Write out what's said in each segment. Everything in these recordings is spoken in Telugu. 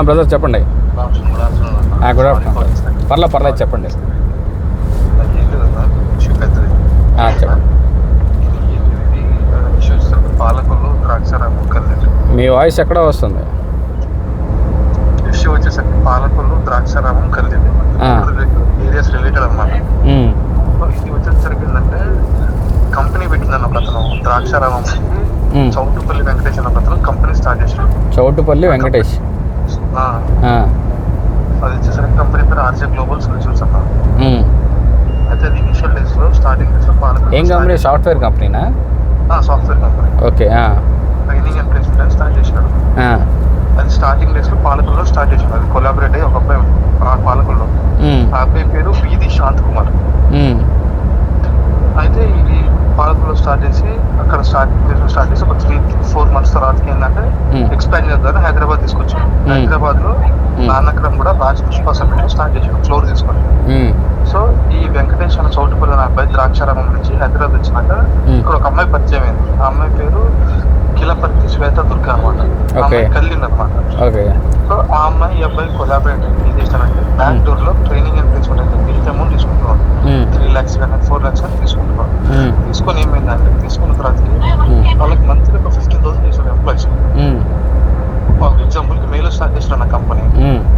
బ్రదర్ చెప్పండి. గుడ్ ఆఫ్టర్నూన్ పర్లే పర్లేదు చెప్పండి. చెప్పండి. పాలకులు ద్రాక్షారాము కలిసి మీ వాయిస్ ఎక్కడో వస్తుంది. ఇష్యూ వచ్చేసరికి పాలకులు ద్రాక్షారామం కలిసింది ఆ. ఏరియాస్ రిలేటెడ్ అనమాట ఇది వచ్చేసరికి ఏంటంటే కంపెనీ పెట్టిందన్న ఒక అతను ద్రాక్షారామం. చౌటుపల్లి వెంకటేష్ అన్న అతను కంపెనీ స్టార్ట్ చేసాడు చౌటుపల్లి వెంకటేష్. అది వచ్చేసరికి కంపెనీ పేరు ఆర్జే గ్లోబల్ సొల్యూషన్స్ అన్న. అయితే అది ఇనిషియల్ డేస్లో స్టార్టింగ్ డేస్లో పాలకులు ఏం company software కంపెనీనా software company okay training and placement start చేసినాడు అది స్టార్టింగ్ డేస్లో పాలకుల్లో స్టార్ట్ చేసినాడు అది కొలాబరేట్ అయ్యి ఒక అబ్బాయి పాలకుల్లో. ఆ అబ్బాయి పేరు వీధి శాంత్ కుమార్. అయితే ఇది పాలకుల్లో స్టార్ట్ చేసి అక్కడ స్టార్ట్ స్టార్ట్ చేసి ఒక త్రీ ఫోర్ మంత్స్ తర్వాత ఏంటంటే. ఎక్స్పాండ్ చేద్దామని హైదరాబాద్ తీసుకొచ్చాం. హైదరాబాద్లో నాన్నక్రమ్ కూడా రాజ్ పుష్ప సమిట్ స్టార్ట్ చేసాం ఫ్లోర్ తీసుకొని. సో ఈ వెంకటేష్ అనే చౌటుపల్లి అబ్బాయి ద్రాక్షారామం నుంచి హైదరాబాద్ వచ్చినాక. ఇక్కడ ఒక అమ్మాయి పరిచయం అయింది. ఆ అమ్మాయి పేరు కిలపర్తి శ్వేత దుర్గా అనమాట. కలిగింది అనమాట ఓకే సో ఆ అమ్మాయి ఈ అబ్బాయి కొలాబరేట్ ఏం చేస్తానంటే బ్యాక్ డోర్లో ట్రైనింగ్ ప్లేస్మెంట్ అయితే ఇంత అమౌంట్ తీసుకుంటున్నాం ఉమ్, త్రీ ల్యాక్స్ కానీ ఫోర్ ల్యాక్స్ కానీ తీసుకుంటున్నాం ఉమ్, తీసుకొని ఏమైందంటే తీసుకున్న తర్వాత వాళ్ళకి మంత్లీ ఒక ఫిఫ్టీన్ థౌసండ్ చేసిన ఎంప్లాయీస్ ఉమ్, ఎగ్జాంపుల్ మేలో స్టార్ట్ చేసిన నా కంపెనీ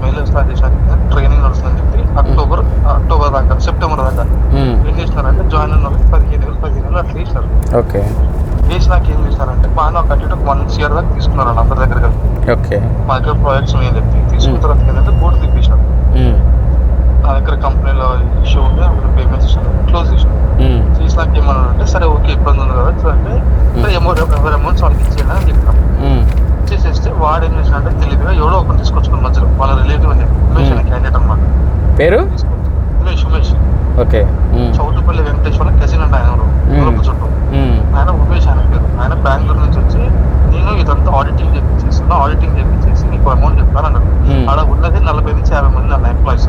మేలో స్టార్ట్ చేసిన ట్రైనింగ్ నడుస్తుందని చెప్పి అక్టోబర్ అక్టోబర్ దాకా సెప్టెంబర్ దాకా ఉమ్, ఏం చేసినారంటే జాయిన్ అయిన వాళ్ళకి పదిహేను వేలు పదిహేను వేలు అట్లా చేసినారు. ఓకే చేసినాక ఏం చేసినారంటే బాగా ఒక అటు వన్ ఇయర్ దాకా తీసుకున్నారు వాళ్ళ అందరి దగ్గర ఓకే మా దగ్గర ప్రాజెక్ట్స్ ఉన్నాయని చెప్పి తీసుకున్న తర్వాత ఏంటంటే బోర్డు తిప్పించినారు. ఉమ్, నా దగ్గర కంపెనీలో ఇష్యూ ఉంటే అప్పుడు పేమెంట్స్ క్లోజ్ చేసినాం చేసినాక ఏమన్నారంటే సరే ఓకే ఇబ్బంది ఉంది కదా అంటే సరే అమౌంట్ ఎవరి అమౌంట్స్ వాళ్ళకి ఇచ్చేయండి అని చెప్పినాం. చేసేస్తే వాడు ఏం చేసినాడంటే తెలివిగా ఎవడో ఒకటి తీసుకొచ్చుకున్న మధ్యలో వాళ్ళ రిలేటివ్ అని ఉమేష్ అనే క్యాండిడేట్ అనమాట పేరు? ఉమేష్ ఉమేష్. ఓకే. చౌటుపల్లి వెంకటేశ్వర కజిన్ అంటే ఆయన? యూరోప్ చుట్టూ. ఆయన ఉమేష్ ఆయన పేరు. ఆయన బెంగళూరు నుంచి వచ్చి నేను ఇదంతా ఆడిటింగ్ చేపించేస్తున్నా ఆడిటింగ్ చేపించేసి నీకు అమౌంట్ చెప్తాను అన్నాడు. ఆడ ఉన్నది నలభై నుంచి యాభై మంది అన్న ఎంప్లాయీస్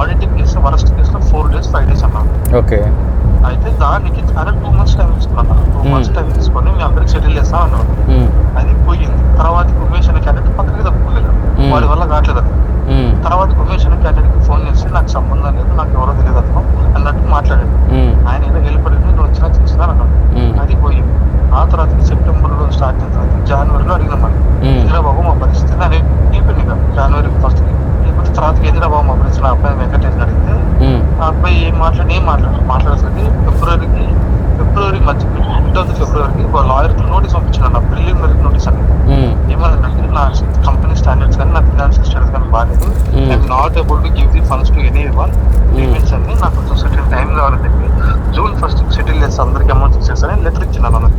ఆడిటింగ్ చేస్తే వరస్ట్ కేసులో ఫోర్ డేస్ ఫైవ్ డేస్ అన్నాడు. ఓకే. అయితే దానికి ఆయన టూ మంత్స్ టైం తీసుకున్నాను? టూ. మంత్స్ టైం తీసుకొని మీ అందరికి సెటిల్ చేస్తా అన్నాడు. అది పోయింది. తర్వాత ఉమేష్ అనే క్యాండిడేట్ పక్కకి తప్పుకోలేదు. వాడి వల్ల కావట్లేదు తర్వాత ఉమేష్ అనే క్యాండిడేట్ ఫోన్ చేసి నాకు సంబంధం లేదు నాకు ఎవరో తెలియదు అతను అన్నట్టు మాట్లాడాడు ఉమ్, ఆయన ఏదో వెళ్ళిపడింది నువ్వు వచ్చినా చేసినా అన్నాడు ఉమ్, అది పోయింది ఆ తర్వాత సెప్టెంబర్లో స్టార్ట్ అయిన తర్వాత జనవరిలో అడిగిన మరి ఉమ్, ఎదురా బాబు మా పరిస్థితి అని అయిపోయింది ఇక జనవరి ఫస్ట్ లేకపోతే తర్వాత ఎదురా బాబు మా పరిస్థితి నా అబ్బాయి వెంకటేష్ అడిగితే ఉమ్, ఆ అబ్బాయి ఏం మాట్లాడి ఏం మాట్లాడారు మాట్లాడేసరికి ఫిబ్రవరికి ఫిబ్రవరి మధ్య మిడ్ ఆఫ్ ది ఫిబ్రవరికి ఒక లాయర్ నోటీస్ పంపించాను నా ప్రిలిమినరీ నోటీస్ అని ఉమ్, ఏమన్నాడంటే నా కంపెనీ స్టాండర్డ్స్ కానీ నా ఫినాన్షియల్ స్టాండర్డ్స్ కానీ బాగాలేదు. Hmm. I'm not able to give the funds to any one payments అన్ని నాకు కొంచెం సెటిల్ టైం కావాలని చెప్పి జూన్ ఫస్ట్ సెటిల్ చేస్తే అందరికి అమౌంట్ ఇచ్చేస్తారని లెటర్ ఇచ్చినాను అన్నది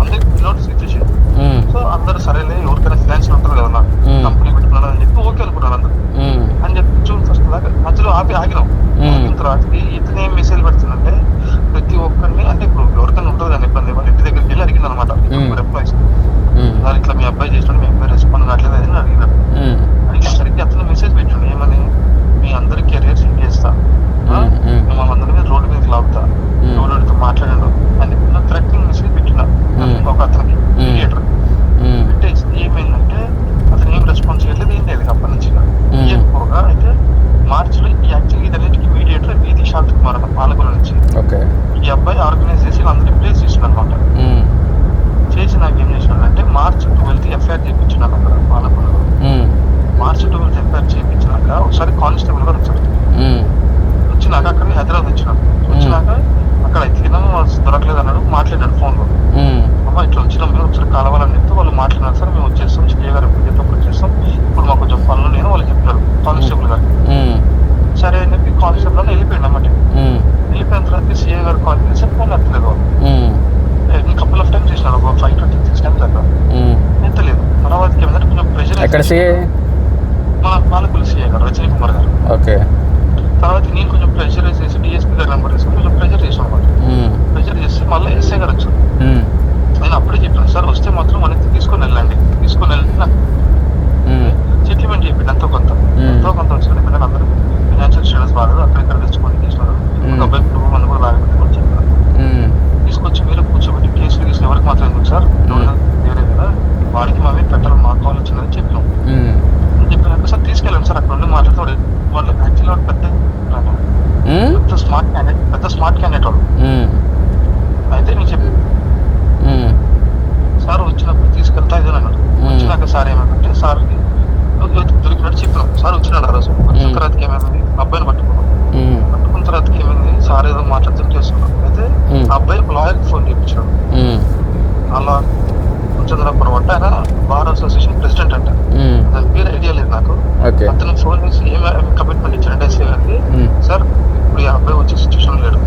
అందరికి ఇచ్చేసి ఉమ్, సో అందరూ సరేలే ఎవరికైనా ఫినాన్షియల్ ఉంటుంది కదా Hmm. కంపెనీ పెట్టుకున్నాను అని చెప్పి ఓకే అనుకున్నాను అందరూ. ఉమ్, అని చెప్పి జూన్ ఫస్ట్ దాకా మధ్యలో ఆపి ఆగినాం. Hmm. ఆగిన తర్వాత ఇతను మెసేజ్ పెడుతుందంటే ప్రతి ఒక్కరిని అంటే ఇప్పుడు ఎవరికైనా ఉంటుంది కానీ ఇబ్బంది వాళ్ళ ఇంటి దగ్గరికి వెళ్ళి అడిగింది అనమాట Hmm. ఎంప్లాయీస్ ఉమ్, సార్ ఇట్లా మీ అబ్బాయి చేసినాడు మీ అబ్బాయి రెస్పాండ్ కావట్లేదు అని అడిగినారు ఉమ్, అడిగేసరికి అతను మెసేజ్ పెట్టండి ఏమని మీ అందరి కెరియర్ సెట్ చేస్తా ఆ? ఉమ్, ఉమ్. మిమ్మల్ని అందరి మీద రోడ్డు మీద లాగుతా Hmm. ఎవరితో మాట్లాడాడు అని చెప్పి థ్రెటనింగ్ మెసేజ్ పెట్టిన Hmm. ఒక అతనికి Hmm. మీడియేటర్ ఉమ్, పెట్టేసి ఏమైందంటే అతను ఏం రెస్పాన్స్ చేయలేదు ఏం లేదు అప్పటి నుంచి Hmm. ఇవ్వకపోగా అయితే మార్చిలో యాక్చువల్లీ ఇదన్నిటికీ మీడియేటర్ వీధి శాంత్ కుమార్ అన్న పాలకుల నుంచి ఓకే ఈ అబ్బాయి ఆర్గనైజ్ చేసి అందరినీ ప్లేస్ చేసిన అనమాట ఉమ్, చేసి నాకు ఏం చేసినాడంటే మార్చ్ ట్వెల్త్ ఎఫ్ఐఆర్ చేయించినాను అక్కడ పాలకులు ఉమ్, మార్చ్ ట్వెల్త్ ఎఫ్ఐఆర్ చేయించినాక ఒకసారి కానిస్టేబుల్ గారు వచ్చారు ఉమ్, వచ్చినాక అక్కడ హైదరాబాద్ వచ్చినాడు వచ్చినాక అక్కడ ఎత్తికినా మాట్లాడాడు ఫోన్లో అమ్మ ఇట్లా వచ్చినాం మేము ఒకసారి కలవాలని చెప్తే వాళ్ళు మాట్లాడినారు. సార్ మేము వచ్చేస్తాం స్టే గారు ఎప్పుడు వచ్చేస్తాం. ఇప్పుడు మాకు కొంచెం పనులు నేను వాళ్ళు చెప్పినారు కానిస్టేబుల్ గారు. సరే అని చెప్పి కానిస్టేబుల్ అని వెళ్ళిపోయింది అన్నమాట. వెళ్ళిపోయిన తర్వాత సీఏ గారు కాల్ చేసి ఫోన్ ఎత్తలేదు వాళ్ళు. కపుల్ ఆఫ్ టైమ్స్ చేసినారు ఒక five twenty six times um. ఎత్తలేదు తర్వాత ఏమంటే కొంచెం ప్రెషర్ ఎక్కడ సిఏ? మన పాలకులు సీఏ గారు రజనీ కుమార్ గారు. ఓకే. తర్వాత నేను కొంచెం ప్రెషర్ చేసి డిఎస్పీ గారు నెంబర్ తీసుకుని కొంచెం ప్రెషర్ చేసాను అనమాట మళ్ళీ ఎస్ఐ గారు వచ్చారు నేను అప్పుడే చెప్పాను సార్ వస్తే మాత్రం మనకి తీసుకొని వెళ్ళండి. తీసుకొని వెళ్ళి నాకు ఉమ్, సెటిల్మెంట్ చెప్పింది ఎంతో కొంత. ఎంతో కొంత వచ్చిన పిల్లలు అందరూ ఫినాన్షియల్ స్టేటస్ బాగాలేదు అక్కడ ఇక్కడ తెచ్చుకొని. ఒక అబ్బాయి కుటుంబం కూడా కూడా చెప్పారు తీసుకొచ్చి మీరు వచ్చినాడు ఆ రోజు వచ్చిన తర్వాత ఏమైంది? అబ్బాయిని పట్టుకున్నాం. పట్టుకున్న తర్వాత ఏమైంది? సార్ ఏదో మాట్లాడుతూ చేస్తున్నాం అయితే ఆ అబ్బాయి లాయర్ ఫోన్ చేయించాడు అలా కొంచెం అంటే ఆయన బార్ అసోసియేషన్ ప్రెసిడెంట్ అంట. దాని పేరు ఐడియా లేదు నాకు. అతను ఫోన్ చేసి ఏం కమిట్మెంట్ ఇచ్చారు అంటే సార్ ఇప్పుడు ఈ అబ్బాయి వచ్చే సిచ్యువేషన్ లేడు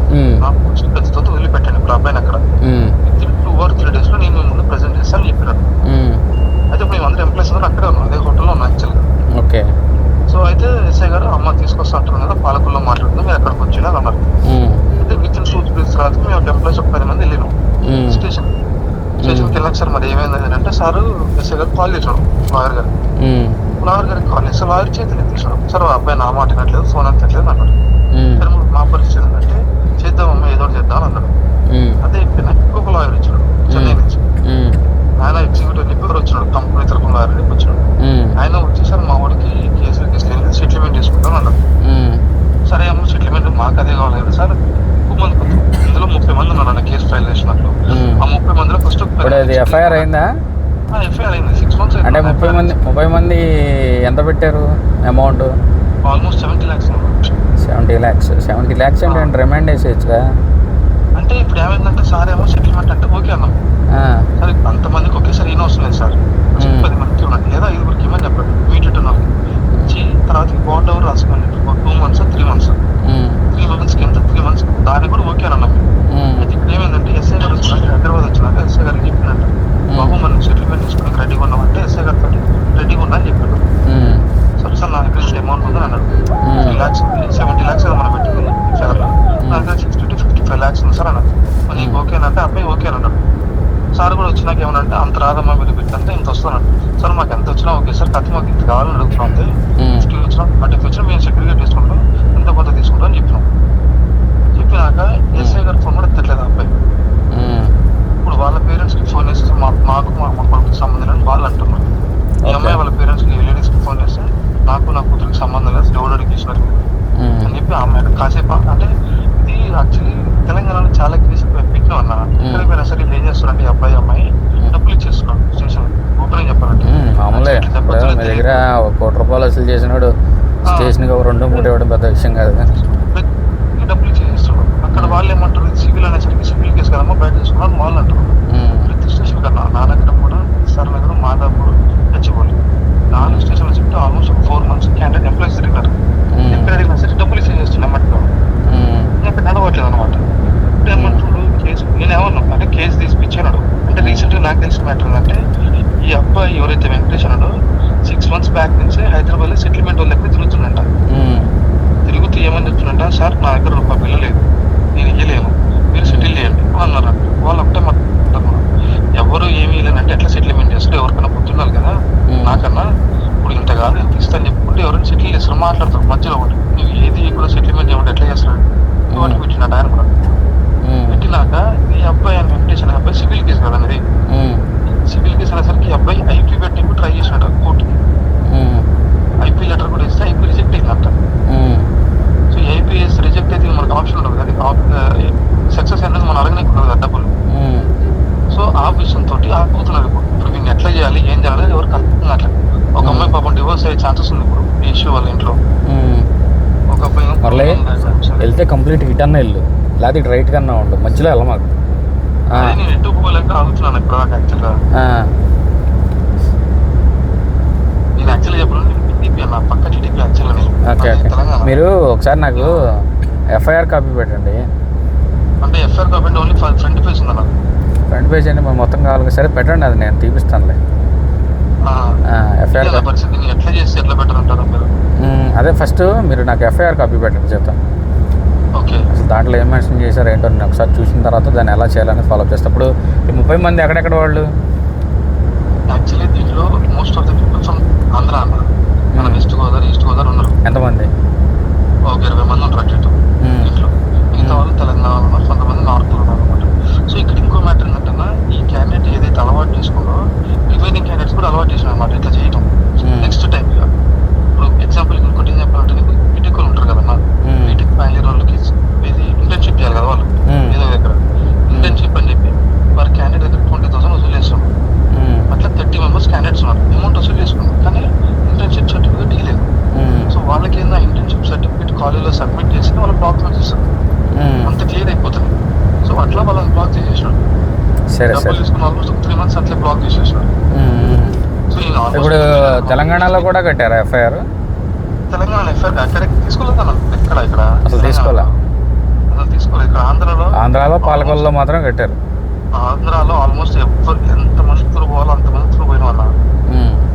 నాకు వచ్చి వచ్చిన వెళ్ళి వదిలిపెట్టండి. ఇప్పుడు అబ్బాయిని అక్కడ. కాల్ చేశాడు లాయర్ గారు లాయర్ గారికి కాల్ చేస్తే లాయర్ చేతిని ఎత్తించాడు సార్? ఆ అబ్బాయి నా మాట వినట్లేదు ఫోన్ అంతట్లేదు అన్నాడు. సరే మా పరిస్థితి ఏంటంటే చేద్దామమ్మా ఏదో చేద్దాం అన్నాడు. అదే చెప్పిన ఇంకొక లాయర్ ఇచ్చాడు చెన్నై నుంచి. ఆయన ఎగ్జిక్యూటివ్ ఎవరు వచ్చినాడు కంపెనీ తరఫున లాయర్ వచ్చాడు ఆయన వచ్చి సార్ మా వాడికి కేసులు వెళ్ళి సెటిల్మెంట్ చేసుకుంటాను అన్నాడు. సరే అమ్మ సెటిల్మెంట్ మాకు అదే కావాలి సార్ మంది ఇందులో ముప్పై మంది ఉన్నారు కేసు ఫైల్ చేసినట్లు. ఆ ముప్పై మందిలో ఫస్ట్ ఎఫ్ఐఆర్ అయిందా? అంటే ముప్పై మంది ముప్పై మంది ఎంత పెట్టారు amount? Almost seventy lakhs seventy lakhs seventy lakhs ఏంటంటే రిమైండ్ వేసేయచ్చుగా? అంటే ఇప్పుడు ఏమైందంటే సార్ ఏమో సెటిల్మెంట్ అంటే ఓకే అన్నాం. సరే అంతమందికి ఒకేసారి ఏం అవసరం లేదు సార్. పది మందికి ఉండండి. లేదా ఐదుగురికి ఇవ్వని చెప్పండి. మీట్ ఇచ్చి తర్వాత బాండ్ ఎవరు రాసుకోండి two months three months um, three మంత్స్కి ఎంత త్రీ మంత్స్ దానికి కూడా ఓకే అన్నాం ఉమ్, అయితే ఇక్కడ ఏమైందంటే ఎస్ఐ గారు వచ్చినాక హైదరాబాద్ వచ్చినాక ఎస్ఐ గారికి చెప్పినట్టు బాబు మనం సెటిల్మెంట్ తీసుకుని రెడీగా ఉన్నామంటే ఎస్ఐ గారు తోటి రెడీగా ఉన్నా అని చెప్పాడు ఉమ్, సరే సార్ నా దగ్గర అమౌంట్ ఉందని అన్నాడు hmm. Fifty lakhs seventy lakhs మనం పెట్టింది సార్ నా దగ్గర sixty to fifty five lakhs ఉంది సార్ అన్నాడు మరి నీకు మ్మ్. ఓకేనంటే అబ్బాయి ఓకే అన్నాడు సార్ కూడా ఏమనంటే అంత రాదమ్మా మీరు పెట్టంటే ఇంత వస్తాను సార్ మాకు ఎంత వచ్చినా ఓకే సార్ కత్తి మాకు ఇంత కావాలని అడుగుతున్నాం ఫిఫ్టీ వచ్చినా ఫార్టీ వచ్చినా మేము సర్టిఫికేట్ తీసుకుంటాం. ఎంత కొంత తీసుకుంటాం అని చెప్పినాం. చెప్పినాక ఎస్ఐ గారు ఫోన్ కూడా ఎత్తట్లేదు ఆ అబ్బాయి. ఇప్పుడు వాళ్ళ పేరెంట్స్కి ఫోన్ చేస్తే మా మాకు మా కొడుకు సంబంధం లేదని వాళ్ళు అంటున్నారు. ఈ. అమ్మాయి వాళ్ళ పేరెంట్స్కి లేడీస్కి ఫోన్ చేస్తే నాకు నా కూతురికి సంబంధం లేదు ఎవరు అడిగేసినారు అని చెప్పి ఆమె కాసేపు అంటే ఇది యాక్చువల్లీ తెలంగాణలో చాలా కేసులు పెట్టినా అన్న ఎక్కడికి సరే వీళ్ళు ఏం చేస్తారంటే అబ్బాయి అమ్మాయి డబ్బులు ఇచ్చేస్తున్నాడు స్టేషన్ ఓపెన్ చెప్పాలంటే. మామూలే. మీ దగ్గర కోటి రూపాయలు వసూలు చేసినాడు. స్టేషన్కి ఒక రెండు మూడు ఇవ్వడం పెద్ద విషయం కాదు. డబ్బులు ఇచ్చేస్తున్నాడు అక్కడ వాళ్ళు ఏమంటారు సివిల్ అనేసరికి సివిల్ కేసు కదమ్మా బయట తీసుకున్నారు వాళ్ళు అంటారు ఉమ్, ప్రతి స్టేషన్ కన్నా నానగరం కూడా సార్ నగరం మాదాపూర్ గచ్చిబౌలి నాలుగు స్టేషన్లు చెప్తే ఆల్మోస్ట్ ఒక ఫోర్ మంత్స్ క్యాండిడేట్ ఎంప్లాయీస్ తిరిగినారు ఉమ్, ఎక్కడ అడిగినా సరే డబ్బులు ఇచ్చేస్తున్నాం మట్టుకో ఉమ్, ఇంకా నడవట్లేదు అనమాట ఇప్పుడు ఏమంటున్నాడు కేసు నేను ఏమన్నా అంటే కేసు తీసిపించాడు అంటే రీసెంట్గా నాకు తెలిసిన మ్యాటర్ ఏంటంటే ఈ అబ్బాయి ఎవరైతే వెంకటేష్ అన్నాడో సిక్స్ మంత్స్ బ్యాక్ నుంచి హైదరాబాద్లో సెటిల్మెంట్ వాళ్ళ దగ్గర తిరుగుతుండంట ఉమ్, తిరుగుతూ ఏమని చెప్తుందంట సార్ నా దగ్గర రూపాయి బిల్లు లేదు నేను ఇయ్యలేను మీరు సెటిల్ చేయండి అన్నారు వాళ్ళు ఒకటే మాట్లాడుతున్నారు ఎవరు ఏమీ లేనంటే ఎట్లా సెటిల్మెంట్ చేస్తారు ఎవరికైనా పొద్దున్నారు కదా Hmm. నాకన్నా ఇప్పుడు ఇంత కాదు ఇంత ఇస్తాను చెప్పుకుంటే ఎవరైనా సెటిల్ చేస్తారు మాట్లాడతారు మధ్యలో ఒకటి నువ్వు ఏది కూడా సెటిల్మెంట్ చేయమంటే ఎట్లా చేస్తాడు వాటి Hmm. పెట్టినాడు ఆయన కూడా ఉమ్, పెట్టినాక ఈ అబ్బాయి అని వెంకటేష్ అనే అబ్బాయి సివిల్ కేసు కదా అనేది ఉమ్, ఈ అబ్బాయి ఐపీ పెట్టి ట్రై చేసినాడు కోర్టుకి. ఉమ్, ఐపీ లెటర్ కూడా ఇస్తే ఐపీ రిజెక్ట్ అయిందంట సో ఐపీఎస్ రిజెక్ట్ అయితే మనకు ఆప్షన్ ఉండదు అది సక్సెస్ అనేది మనం అడగనికుండా కదా డబ్బులు. సో ఆ విషయం తోటి ఆగిపోతున్నారు ఇప్పుడు ఇప్పుడు వీళ్ళు ఎట్లా చేయాలి ఏం చేయాలి ఎవరికి అర్థం కావట్లేదు. ఒక. అమ్మాయి పాపం డివోర్స్ అయ్యే ఛాన్సెస్ ఉంది ఇప్పుడు ఈ ఇష్యూ వాళ్ళ ఇంట్లో. ఒక అబ్బాయి. వెళ్తే కంప్లీట్ హిట్ అన్న వెళ్ళు. లేకపోతే రైట్ కన్నా ఉండు. మధ్యలో వెళ్ళ మాకు ఆ, అదే నేను ఎటు పోలేక ఆగుతున్నాను ఇప్పుడు యాక్చువల్గా నేను యాక్చువల్గా చెప్పను నేను టీడీపీ అన్న పక్క టీడీపీ యాక్చువల్గా నేను. ఓకే తెలంగాణ. మీరు ఒకసారి నాకు ఎఫ్ఐఆర్ కాపీ పెట్టండి. అంటే ఎఫ్ఐఆర్ కాబట్టి ఓన్లీ ఫ్రంట్ ఫేస్ ఉందన్న. ఫ్రంట్ పేజ్ అండి మరి మొత్తం కావాలి. సరే పెట్టండి అది నేను తీపిస్తానులే. ఎఫ్ఐఆర్ ఎట్లా చేస్తే ఎట్లా బెటర్ అంటారు మీరు? అదే ఫస్ట్ మీరు నాకు ఎఫ్ఐఆర్ కాపీ పెట్టండి చెప్తాను. దాంట్లో ఏం మెన్షన్ చేశారు ఏంటో నేను ఒకసారి చూసిన తర్వాత దాన్ని ఎలా చేయాలని ఫాలో చేస్తే. అప్పుడు ఈ ముప్పై మంది ఎక్కడెక్కడ వాళ్ళు? యాక్చువల్లీ దీంట్లో most of the people from Andhra అన్న మన Hmm. West Godavari east Godavari ఉన్నారు. ఎంతమంది ఒక ఇరవై మంది ఉంటారు అటు ఇటు Hmm. దీంట్లో మిగతా వాళ్ళు తెలంగాణ ఉన్నారు కొంతమంది నార్త్ ఉన్నారు అనమాట సో ఇక్కడ ఇంకో మ్యాటర్ ఏంటంటే ఈ క్యాండిడేట్ ఏదైతే అలవాటు చేసుకుందో రిమైనింగ్ క్యాండిడేట్స్ కూడా అలవాటు చేసిన అనమాట ఇట్లా చేయటం Hmm. నెక్స్ట్ టైం ఇక ఇప్పుడు ఎగ్జాంపుల్ ఇంకోటి ఏం చెప్పాలంటే నీకు బీటెక్ వాళ్ళు ఉంటారు కదన్నా Hmm. బీటెక్ ఫైనల్ ఇయర్ వాళ్ళకి ఇది ఇంటర్న్షిప్ చేయాలి కదా వాళ్ళు Hmm. ఏదో దగ్గర ఇంటర్న్షిప్ అని చెప్పి వారి క్యాండిడేట్ దగ్గర ట్వంటీ థౌసండ్ వసూలు చేస్తాం ఉమ్, అట్లా థర్టీ మెంబర్స్ క్యాండిడేట్స్ ఉన్నారు అమౌంట్ వసూలు చేసుకున్నాం కానీ ఇంటర్న్షిప్ సర్టిఫికేట్ ఇవ్వలేదు ఉమ్, సో వాళ్ళకి ఏందా ఇంటర్న్షిప్ సర్టిఫికేట్ కాలేజ్లో సబ్మిట్ చేసి వాళ్ళ డాక్యుమెంట్స్ ఇస్తారు ఉమ్. అంత క్లియర్ అయిపోతుంది సో అట్లా వాళ్ళని బ్లాక్ చేసేసాడు సరే డబ్బులు సరే తీసుకుని ఆల్మోస్ట్ త్రీ మంత్స్ అట్లే బ్లాక్ చేసేసాడు ఉమ్, ఉమ్. సో ఈయన almost ఇప్పుడు కట్టారా ఎఫ్ఐఆర్? అసలు తీసుకోలే? ఆంధ్రాలో ఆంధ్రాలో పాలకొల్లో మాత్రం కట్టారు. ఆంధ్రాలో ఆల్మోస్ట్ ఎవరు ఎంత త్రూ పోవాలో అంత త్రూ పోయిన వాళ్ళ.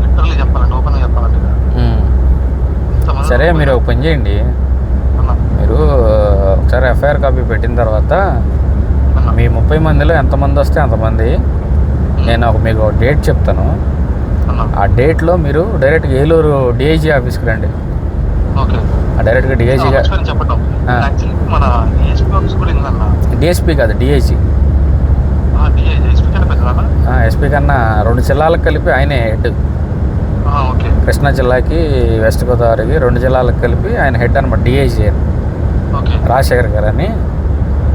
లిటరల్లీ చెప్పాలంటే ఓపెన్ చెప్పాలంటే సరే మీరు ఒక పని చేయండి. మీరు ఒకసారి ఎఫ్ఐఆర్ కాపీ పెట్టిన తర్వాత. మీ ముప్పై మందిలో ఎంతమంది వస్తే అంతమంది. నేను ఒక మీకు డేట్ చెప్తాను. ఆ డేట్లో మీరు డైరెక్ట్గా ఏలూరు డిఐజీ ఆఫీస్కి రండి. ఓకే. డైరెక్ట్గా ఉందన్న డిఎస్పీ కాదు డిఐజీ. ఎస్పీ కన్నా రెండు జిల్లాలకు కలిపి ఆయనే హెడ్. కృష్ణా జిల్లాకి వెస్ట్ గోదావరికి రెండు జిల్లాలకు కలిపి ఆయన హెడ్ అనమాట డిఐజీ రాజశేఖర్ గారు అని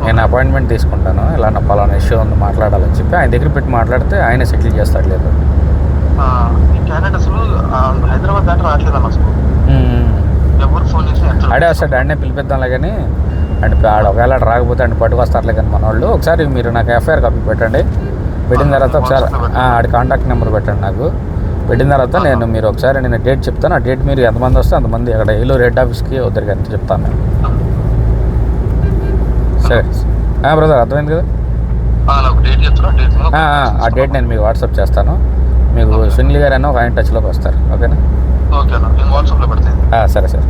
నేను అపాయింట్మెంట్ తీసుకుంటాను. ఇలా నా పలానా ఇష్యూ ఉంది మాట్లాడాలని చెప్పి ఆయన దగ్గర పెట్టి మాట్లాడితే ఆయన సెటిల్ చేస్తాడు లేదు. అసలు హైదరాబాద్ దాటి రావట్లేదన్న అసలు. ఎవరు ఫోన్ చేసి ఎత్తడు. ఆడే వస్తాడు ఆడనే పిలిపిద్దాంలే కానీ అండ్ ఆడ ఒకవేళ రాకపోతే అండ్ పట్టుకొస్తారులే కానీ మన వాళ్ళు ఒకసారి మీరు నాకు ఎఫ్ఐఆర్ కాపీ పెట్టండి. పెట్టిన తర్వాత ఒకసారి ఆడి కాంటాక్ట్ నెంబర్ పెట్టండి నాకు. పెట్టిన తర్వాత నేను మీరు ఒకసారి నేను డేట్ చెప్తాను. ఆ డేట్ మీరు ఎంతమంది వస్తే అంతమంది అక్కడ ఏలూరు హెడ్ ఆఫీస్కి వద్దరికి అంత చెప్తాను నేను. సరే. బ్రదర్ అర్థమైంది కదా? ఆ డేట్ నేను మీకు వాట్సాప్ చేస్తాను. మీకు సునీల్ గారు అయినా ఒక ఆయన టచ్లోకి వస్తారు. ఓకేనా? ఓకే అన్న. సరే సరే.